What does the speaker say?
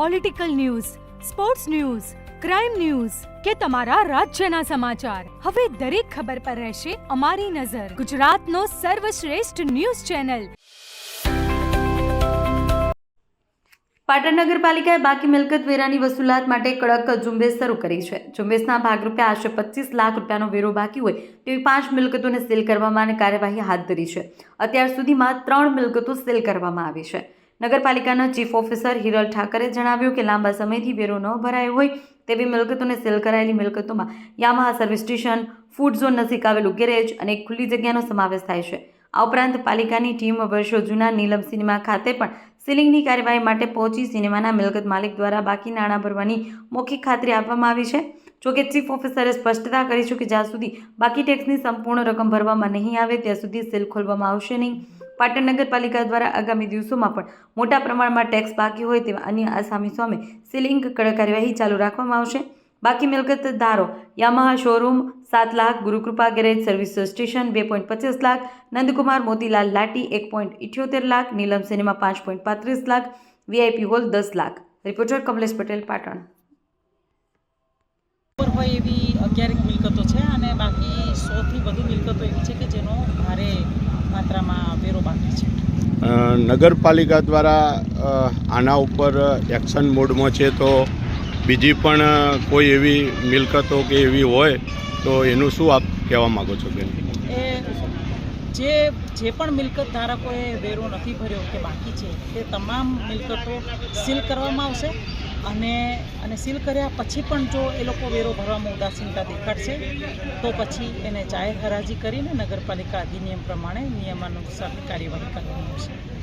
Political news sports news crime news કે તમારા રાજ્યના સમાચાર. હવે દરેક ખબર પર રહેશે અમારી નજર. ગુજરાતનો સર્વશ્રેષ્ઠ ન્યૂઝ ચેનલ. પાટણ નગરપાલિકાએ બાકી મિલકત વેરાની વસૂલાત માટે કડક ઝુંબેશ શરૂ કરી છે. ઝુંબેશના ભાગરૂપે આશરે પચીસ લાખ રૂપિયાનો વેરો બાકી હોય તેવી પાંચ મિલકતોને સીલ કરવામાં અને કાર્યવાહી હાથ ધરી છે. અત્યાર સુધીમાં ત્રણ મિલકતો સીલ કરવામાં આવી છે. નગરપાલિકાના ચીફ ઓફિસર હિરલ ઠાકરે જણાવ્યું કે લાંબા સમયથી વેરો ન ભરાયો હોય તેવી મિલકતોને સેલ કરાયેલી મિલકતોમાં Yamaha service station, food zone નજીક આવેલું ગેરેજ અને એક ખુલ્લી જગ્યાનો સમાવેશ થાય છે. આ ઉપરાંત પાલિકાની ટીમ વર્ષો જૂના નીલમ સિનેમા ખાતે પણ સીલિંગની કાર્યવાહી માટે પહોંચી સિનેમાના મિલકત માલિક દ્વારા બાકી નાણાં ભરવાની મૌખિક ખાતરી આપવામાં આવી છે. જોકે ચીફ ઓફિસરે સ્પષ્ટતા કરી છે કે જ્યાં સુધી બાકી ટેક્સની સંપૂર્ણ રકમ ભરવામાં નહીં આવે, ત્યાં સુધી સીલ ખોલવામાં આવશે નહીં. પાટણ નગરપાલિકા દ્વારા આગામી દિવસોમાં પણ મોટા પ્રમાણમાં ટેક્સ બાકી હોય તેવા અન્ય આસામી સામે સીલિંગ કડક કાર્યવાહી ચાલુ રાખવામાં આવશે. બાકી મિલકત ધારો, યામાહા શોરૂમ સાત lakh, Gurukrupa garage service station બે પોઈન્ટ પચીસ લાખ, નંદકુમાર મોતીલાલ લાટી એક પોઈન્ટ ઇઠ્યોતેર લાખ, નીલમ સિનેમા પાંચ પોઈન્ટ પાંત્રીસ લાખ વીઆઈપી હોલ દસ લાખ. રિપોર્ટર કમલેશ પટેલ, પાટણ. હોય એવી અગિયાર મિલકતો છે અને બાકી સોથી વધુ મિલકતો એવી છે કે જેનો ભારે માત્રામાં વેરો બાકી છે અ, નગરપાલિકા દ્વારા આના ઉપર એક્શન મોડમાં છે તો બીજી પણ કોઈ એવી મિલકતો કે એવી હોય તો એનું શું આપ કહેવા માગો છો બેન? જે જે પણ મિલકત ધારકોએ વેરો નથી ભર્યો કે બાકી છે, તે તમામ મિલકતો સીલ કરવામાં આવશે. અને અને સીલ કર્યા પછી પણ જો એ લોકો વેરો ભરવામાં ઉદાસીનતા દેખાડશે, તો પછી એને જાહેર હરાજી કરીને નગરપાલિકા અધિનિયમ પ્રમાણે નિયમાનુસારની કાર્યવાહી કરવામાં આવશે